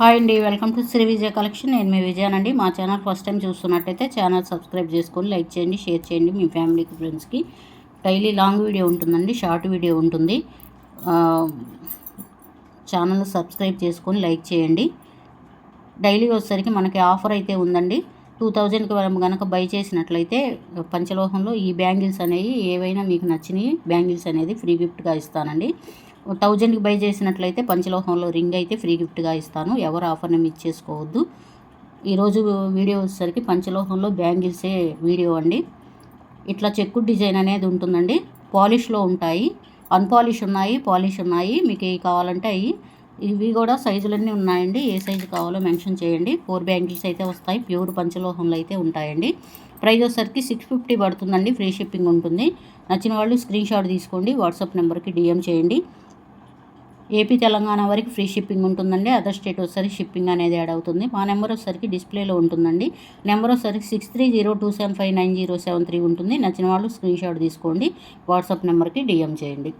Hi అండి welcome to Sri Vijaya collection. నేను మీ విజయానండి మా ఛానల్ ఫస్ట్ టైం చూస్తున్నట్టయితే ఛానల్ సబ్స్క్రైబ్ చేసుకొని లైక్ చేయండి షేర్ చేయండి మీ ఫ్యామిలీకి ఫ్రెండ్స్కి. డైలీ లాంగ్ వీడియో ఉంటుందండి షార్ట్ వీడియో ఉంటుంది. ఛానల్ సబ్స్క్రైబ్ చేసుకొని లైక్ చేయండి. డైలీ వచ్చేసరికి మనకి ఆఫర్ అయితే ఉందండి. టూ థౌజండ్కి మనం కనుక బై చేసినట్లయితే పంచలోహంలో ఈ బ్యాంగిల్స్ అనేవి ఏవైనా మీకు నచ్చినవి బ్యాంగిల్స్ అనేది ఫ్రీ గిఫ్ట్గా ఇస్తానండి. థౌజండ్కి బై చేసినట్లయితే పంచలోహంలో రింగ్ అయితే ఫ్రీ గిఫ్ట్గా ఇస్తాను. ఎవరు ఆఫర్ని మిస్ చేసుకోవద్దు. ఈరోజు వీడియో వచ్చేసరికి పంచలోహంలో బ్యాంగిల్సే వీడియో అండి. ఇట్లా చెక్కు డిజైన్ అనేది ఉంటుందండి. పాలిష్లో ఉంటాయి. అన్పాలిష్ ఉన్నాయి పాలిష్ ఉన్నాయి. మీకు ఏవి కావాలంటే అవి ఇవి కూడా సైజులన్నీ ఉన్నాయండి. ఏ సైజు కావాలో మెన్షన్ చేయండి. ఫోర్ బ్యాంగిల్స్ అయితే వస్తాయి. ప్యూర్ పంచలోహంలో అయితే ఉంటాయండి. ప్రైస్ వచ్చేసరికి సిక్స్ ఫిఫ్టీ పడుతుందండి. ఫ్రీ షిప్పింగ్ ఉంటుంది. నచ్చిన వాళ్ళు స్క్రీన్ షాట్ తీసుకోండి. వాట్సాప్ నెంబర్కి డిఎం చేయండి. ఏపీ తెలంగాణ వరకు ఫ్రీ షిప్పింగ్ ఉంటుందండి. అదర్ స్టేట్ వచ్చేసరికి షిప్పింగ్ అనేది యాడ్ అవుతుంది. మా నెంబర్ వచ్చేసరికి డిస్ప్లేలో ఉంటుందండి. నెంబర్ వచ్చేసరికి six three zero two seven five nine zero seven three ఉంటుంది. నచ్చిన వాళ్ళు స్క్రీన్ షాట్ తీసుకోండి. వాట్సాప్ నెంబర్కి డిఎం చేయండి.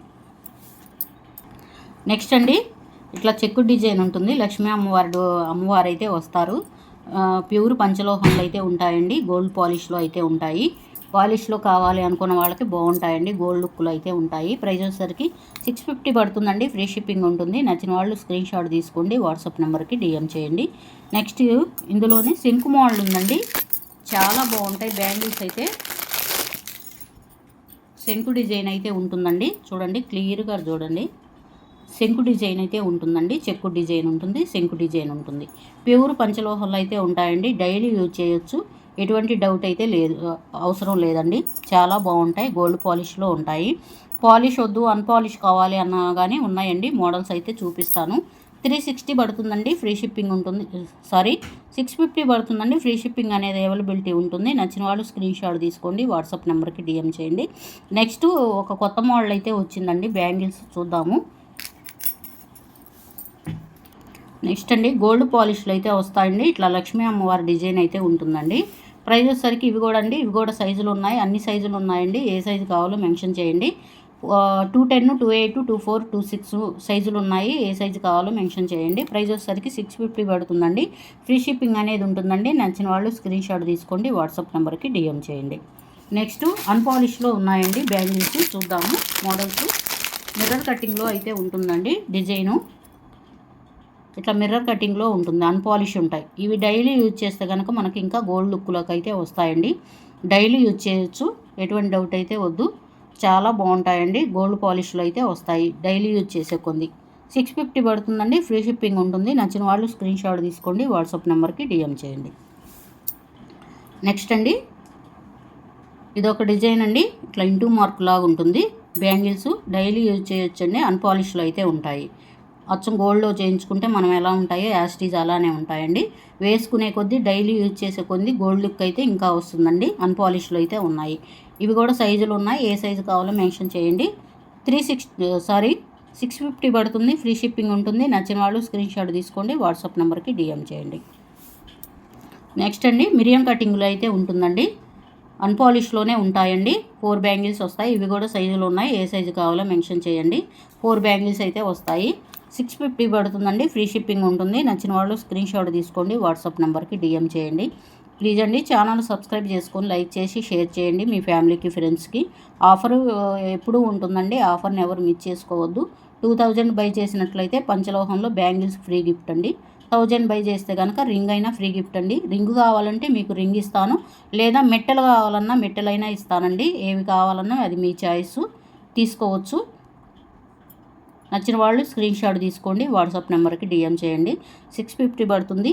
నెక్స్ట్ అండి ఇట్లా చెక్కు డిజైన్ ఉంటుంది. లక్ష్మీ అమ్మవారు అమ్మవారు అయితే వస్తారు ప్యూర్ పంచలోహంలో అయితే ఉంటాయండి. గోల్డ్ పాలిష్లో అయితే ఉంటాయి. పాలిష్లో కావాలి అనుకున్న వాళ్ళకి బాగుంటాయండి. గోల్డ్ లుక్లు అయితే ఉంటాయి. ప్రైస్ వచ్చేసరికి సిక్స్ ఫిఫ్టీ పడుతుందండి. ఫ్రీ షిప్పింగ్ ఉంటుంది. నచ్చిన వాళ్ళు స్క్రీన్ షాట్ తీసుకోండి. వాట్సాప్ నెంబర్కి డిఎం చేయండి. నెక్స్ట్ ఇందులోనే సింక్ మోడల్ ఉందండి. చాలా బాగుంటాయి. బ్యాంగిల్స్ అయితే శంకు డిజైన్ అయితే ఉంటుందండి. చూడండి క్లియర్గా చూడండి. శంకు డిజైన్ అయితే ఉంటుందండి. చెక్కు డిజైన్ ఉంటుంది. శంకు డిజైన్ ఉంటుంది. ప్యూర్ పంచలోహాలు అయితే ఉంటాయండి. డైలీ యూజ్ చేయొచ్చు. ఎటువంటి డౌట్ అయితే లేదు అవసరం లేదండి. చాలా బాగుంటాయి గోల్డ్ పాలిష్లో ఉంటాయి. పాలిష్ వద్దు అన్పాలిష్ కావాలి అన్నా కానీ ఉన్నాయండి. మోడల్స్ అయితే చూపిస్తాను. త్రీ సిక్స్టీ పడుతుందండి ఫ్రీ షిప్పింగ్ ఉంటుంది. సారీ సిక్స్ ఫిఫ్టీ పడుతుందండి ఫ్రీ షిప్పింగ్ అనేది అవైలబిలిటీ ఉంటుంది. నచ్చిన వాళ్ళు స్క్రీన్ షాట్ తీసుకోండి వాట్సాప్ నెంబర్కి డిఎం చేయండి. నెక్స్ట్ ఒక కొత్త మోడల్ అయితే వచ్చిందండి బ్యాంగిల్స్ చూద్దాము. నెక్స్ట్ అండి గోల్డ్ పాలిష్లు అయితే వస్తాయండి. ఇట్లా లక్ష్మీ అమ్మవారి డిజైన్ అయితే ఉంటుందండి. ప్రైజ్ వచ్చేసరికి ఇవి కూడా అండి. ఇవి కూడా సైజులు ఉన్నాయి. అన్ని సైజులు ఉన్నాయండి. ఏ సైజు కావాలో మెన్షన్ చేయండి. Two ten two eight two four two six సైజులు ఉన్నాయి. ఏ సైజు కావాలో మెన్షన్ చేయండి. ప్రైజ్ వచ్చేసరికి సిక్స్ ఫిఫ్టీ పడుతుందండి. ఫ్రీ షిప్పింగ్ అనేది ఉంటుందండి. నచ్చిన వాళ్ళు స్క్రీన్ షాట్ తీసుకోండి. వాట్సాప్ నెంబర్కి డిఎం చేయండి. నెక్స్ట్ అన్పాలిష్లో ఉన్నాయండి బ్యాంగిల్స్ చూద్దాము. మోడల్స్. మిర్రర్ కటింగ్లో అయితే ఉంటుందండి. డిజైను. ఇట్లా మిర్రర్ కటింగ్లో ఉంటుంది అన్పాలిష్ ఉంటాయి. ఇవి డైలీ యూజ్ చేస్తే కనుక మనకి ఇంకా గోల్డ్ లుక్లోకి అయితే వస్తాయండి. డైలీ యూజ్ చేయొచ్చు ఎటువంటి డౌట్ అయితే వద్దు. చాలా బాగుంటాయండి గోల్డ్ పాలిష్లో అయితే వస్తాయి డైలీ యూజ్ చేసే కొంది సిక్స్ ఫిఫ్టీ పడుతుందండి ఫ్రీ షిప్పింగ్ ఉంటుంది. నచ్చిన వాళ్ళు స్క్రీన్ షాట్ తీసుకోండి వాట్సాప్ నెంబర్కి డిఎం చేయండి. నెక్స్ట్ అండి ఇది ఒక డిజైన్ అండి ఇట్లా ఇంటూ మార్క్ లాగా ఉంటుంది బ్యాంగిల్స్ డైలీ యూజ్ చేయొచ్చండి అన్పాలిష్లో అయితే ఉంటాయి. అచ్చం గోల్డ్లో చేయించుకుంటే మనం ఎలా ఉంటాయో యాస్టీజ్ అలానే ఉంటాయండి. వేసుకునే కొద్దీ డైలీ యూజ్ చేసే కొద్దీ గోల్డ్ లుక్ అయితే ఇంకా వస్తుందండి. అన్పాలిష్లో అయితే ఉన్నాయి. ఇవి కూడా సైజులు ఉన్నాయి. ఏ సైజు కావాలో మెన్షన్ చేయండి. Three six sorry six fifty పడుతుంది. ఫ్రీ షిప్పింగ్ ఉంటుంది. నచ్చిన వాళ్ళు స్క్రీన్ షాట్ తీసుకోండి. వాట్సాప్ నెంబర్కి డిఎం చేయండి. నెక్స్ట్ అండి మిరియం కటింగ్లో అయితే ఉంటుందండి. అన్పాలిష్లోనే ఉంటాయండి. ఫోర్ బ్యాంగిల్స్ వస్తాయి. ఇవి కూడా సైజులు ఉన్నాయి. ఏ సైజు కావాలో మెన్షన్ చేయండి. ఫోర్ బ్యాంగిల్స్ అయితే వస్తాయి. సిక్స్ ఫిఫ్టీ పడుతుందండి. ఫ్రీ షిప్పింగ్ ఉంటుంది. నచ్చిన వాళ్ళు స్క్రీన్ షాట్ తీసుకోండి. వాట్సాప్ నెంబర్కి డిఎం చేయండి. ప్లీజ్ అండి ఛానల్ సబ్స్క్రైబ్ చేసుకొని లైక్ చేసి షేర్ చేయండి మీ ఫ్యామిలీకి ఫ్రెండ్స్కి. ఆఫర్ ఎప్పుడూ ఉంటుందండి. ఆఫర్ని ఎవరు మిస్ చేసుకోవద్దు. టూ థౌజండ్ బై చేసినట్లయితే పంచలోహంలో బ్యాంగిల్స్ ఫ్రీ గిఫ్ట్ అండి. థౌజండ్ బై చేస్తే కనుక రింగ్ అయినా ఫ్రీ గిఫ్ట్ అండి. రింగ్ కావాలంటే మీకు రింగ్ ఇస్తాను. లేదా మెట్టెలు కావాలన్నా మెట్టెలైనా ఇస్తానండి. ఏవి కావాలన్నా అది మీ చాయిస్. తీసుకోవచ్చు. నచ్చిన వాళ్ళు స్క్రీన్ షాట్ తీసుకోండి వాట్సాప్ నెంబర్కి డిఎం చేయండి. సిక్స్ ఫిఫ్టీ పడుతుంది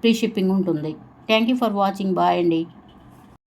ఫ్రీ షిప్పింగ్ ఉంటుంది. Thank you for watching bye అండి.